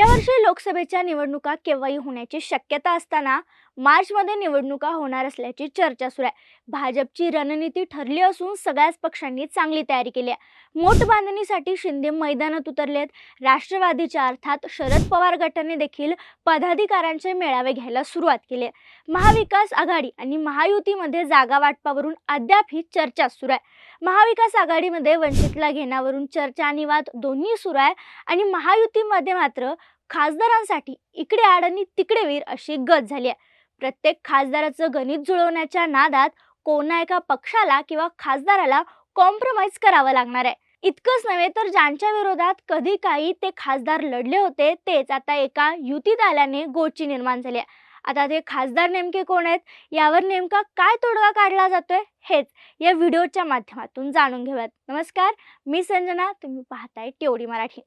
यावर्षी लोकसभेच्या निवडणुका केव्हाही होण्याची शक्यता असताना मार्चमध्ये निवडणुका होणार असल्याची चर्चा सुरू आहे. भाजपची रणनीती ठरली असून सगळ्याच पक्षांनी चांगली तयारी केली आहे. मोठ बांधणीसाठी शिंदे मैदानात उतरलेत. राष्ट्रवादीच्या अर्थात शरद पवार गटाने देखील पदाधिकाऱ्यांचे मेळावे घ्यायला सुरुवात केली आहे. महाविकास आघाडी आणि महायुतीमध्ये जागा वाटपावरून अद्याप ही चर्चा सुरू आहे. महाविकास आघाडीमध्ये वंचितला घेण्यावरून चर्चा आणि वाद दोन्ही सुरू आहे आणि महायुतीमध्ये मात्र खासदारांसाठी इकडे आड आणि तिकडे वीर अशी गत झाली आहे. प्रत्येक खासदाराचं गणित जुळवण्याच्या नादात कोणा एका पक्षाला किंवा खासदाराला कॉम्प्रोमाइज करावं लागणार आहे. इतकंच नव्हे तर ज्यांच्या विरोधात कधी काही ते खासदार लढले होते तेच आता एका युतीत आल्याने गोची निर्माण झाली आहे. आता ते खासदार नेमके कोण आहेत? यावर नेमका काय तोडगा काढला जातोय? हेच या व्हिडिओच्या माध्यमातून जाणून घेऊयात. नमस्कार मी संजना तुम्ही पाहताय टेवडी मराठी.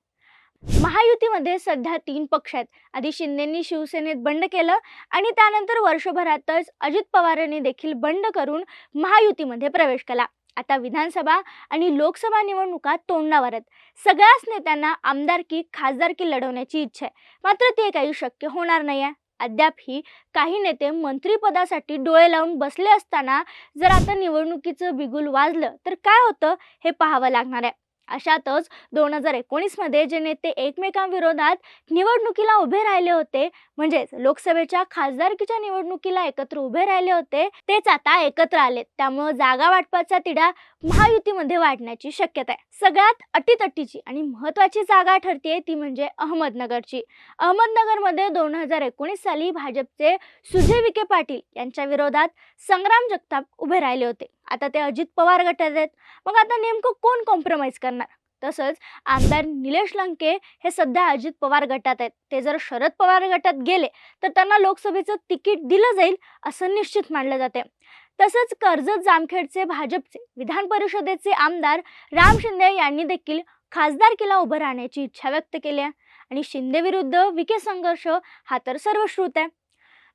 महायुतीमध्ये सध्या तीन पक्ष आहेत. आधी शिंदेंनी शिवसेनेत बंड केलं आणि त्यानंतर वर्षभरातच अजित पवारांनी देखील बंड करून महायुतीमध्ये प्रवेश केला. आता विधानसभा आणि लोकसभा निवडणुका तोंडावर आहेत. सगळ्याच नेत्यांना आमदारकी खासदारकी लढवण्याची इच्छा आहे. मात्र ते काही शक्य होणार नाही आहे अद्यापही काही नेते मंत्रीपदासाठी डोळे लावून बसले असताना जर आता निवडणुकीचं बिगुल वाजलं तर काय होतं हे पाहावं लागणार आहे. अशातच दोन हजार एकोणीसमध्ये जे नेते एकमेकांविरोधात निवडणुकीला उभे राहिले होते म्हणजेच लोकसभेच्या खासदारकीच्या निवडणुकीला एकत्र उभे राहिले होते तेच आता एकत्र आलेत. त्यामुळं जागा वाटपाचा तिढा महायुतीमध्ये वाढण्याची शक्यता आहे. सगळ्यात अटीतटीची आणि महत्वाची जागा ठरते ती म्हणजे अहमदनगरची. अहमदनगरमध्ये दोन हजार एकोणीस साली भाजपचे सुजय विखे पाटील यांच्या विरोधात संग्राम जगताप उभे राहिले होते. आता ते अजित पवार गटात आहेत. मग आता नेमकं कोण कॉम्प्रोमाइज करणार? तसंच आमदार निलेश लंके हे सध्या अजित पवार गटात आहेत. ते जर शरद पवार गटात गेले तर त्यांना लोकसभेचं तिकीट दिलं जाईल असं निश्चित मानलं जाते. तसंच कर्जत जामखेडचे भाजपचे विधान परिषदेचे आमदार राम शिंदे यांनी देखील खासदारकीला उभं राहण्याची इच्छा व्यक्त केली आहे. आणि शिंदे विरुद्ध विखे संघर्ष हा तर सर्वश्रुत आहे.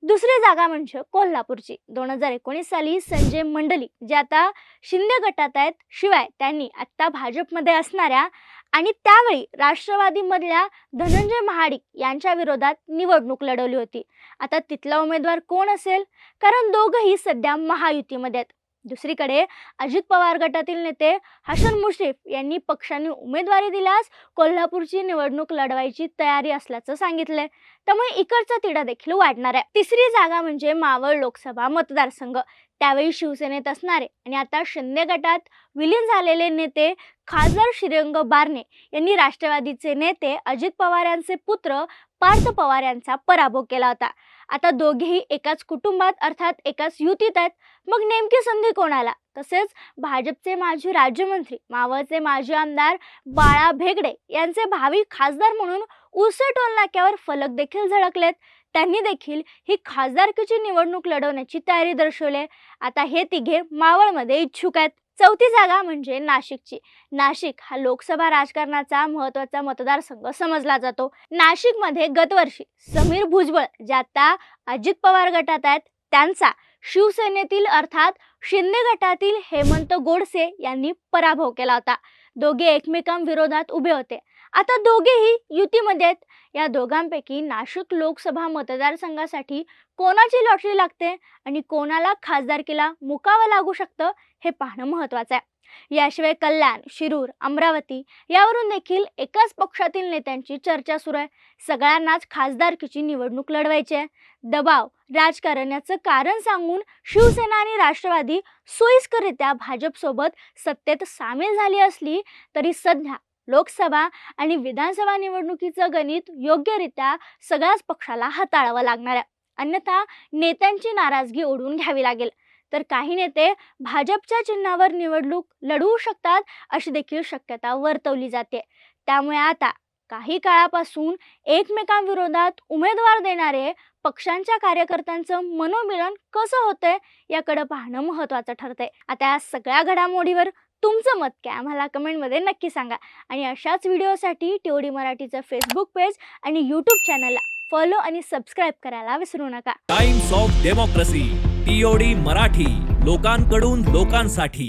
दुसरी जागा म्हणजे कोल्हापूरची. दोन हजार एकोणीस साली संजय मंडली जे आता शिंदे गटात आहेत शिवाय त्यांनी आत्ता भाजपमध्ये असणाऱ्या आणि त्यावेळी राष्ट्रवादीमधल्या धनंजय महाडिक यांच्या विरोधात निवडणूक लढवली होती. आता तिथला उमेदवार कोण असेल? कारण दोघंही सध्या महायुतीमध्ये आहेत. दुसरीकडे अजित पवार गटातील नेते हसन मुश्रीफ यांनी पक्षाने उमेदवारी दिल्यास कोल्हापूरची निवडणूक लढवायची तयारी असल्याचं सांगितलंय. त्यामुळे इकडचा तिढा देखील वाढणार आहे. तिसरी जागा म्हणजे मावळ लोकसभा मतदारसंघ. त्यावेळी शिवसेनेत असणारे आणि आता शिंदे गटात विलीन झालेले नेते खासदार श्रीरंग बारणे यांनी राष्ट्रवादीचे नेते अजित पवार यांचे पुत्र पार्थ पवार यांचा पराभव केला होता. आता दोघेही एकाच कुटुंबात अर्थात एकाच युतीत आहेत. मग नेमकी संधी कोणाला? तसेच भाजपचे माजी राज्यमंत्री मावळचे माजी आमदार बाळा भेगडे यांचे भावी खासदार म्हणून उसे टोल नाक्यावर फलक देखील झळकलेत. त्यांनी देखील ही खासदारकीची निवडणूक लढवण्याची तयारी दर्शवली आता हे तिघे मावळमध्ये इच्छुक आहेत. चौथी जागा म्हणजे नाशिकची. नाशिक हा लोकसभा राजकारणाचा महत्त्वाचा मतदारसंघ समजला जातो. नाशिकमध्ये गतवर्षी समीर भुजबळ जे आता अजित पवार गटात आहेत त्यांचा शिवसेनेतील अर्थात शिंदे गटातील हेमंत गोडसे यांनी पराभव केला होता. दोघे एकमेकांविरोधात उभे होते. आता दोघेही युतीमध्ये आहेत. या दोघांपैकी नाशिक लोकसभा मतदारसंघासाठी कोणाची लॉटरी लागते आणि कोणाला खासदारकीला मुकावं लागू शकतं हे पाहणं महत्त्वाचं आहे. याशिवाय कल्याण शिरूर अमरावती यावरून देखील एकाच पक्षातील नेत्यांची चर्चा सुरू आहे. सगळ्यांनाच खासदारकीची निवडणूक लढवायची आहे. दबाव राजकारण याचं कारण सांगून शिवसेना आणि राष्ट्रवादी सोयीस्कररित्या भाजपसोबत सत्तेत सामील झाली असली तरी सध्या लोकसभा आणि विधानसभा निवडणुकीचं गणित योग्यरित्या सगळ्याच पक्षाला हाताळावं लागणार आहे. अन्यथा नेत्यांची नाराजगी ओढून घ्यावी लागेल. तर काही नेते भाजपच्या चिन्हावर निवडणूक लढवू शकतात अशी देखील शक्यता वर्तवली जाते. त्यामुळे आता काही काळापासून एकमेकांविरोधात उमेदवार देणारे पक्षांच्या कार्यकर्त्यांचं मनोमिलन कसं होतंय याकडे पाहणं महत्त्वाचं ठरतंय. आता या सगळ्या घडामोडीवर तुमचं मत काय? आम्हाला कमेंटमध्ये नक्की सांगा. आणि अशाच व्हिडिओसाठी टेवडी मराठीचं फेसबुक पेज आणि यूट्यूब चॅनलला फॉलो आणि सबस्क्राईब करायला विसरू नका. Times of Democracy TOD Marathi लोकांकडून लोकांसाठी.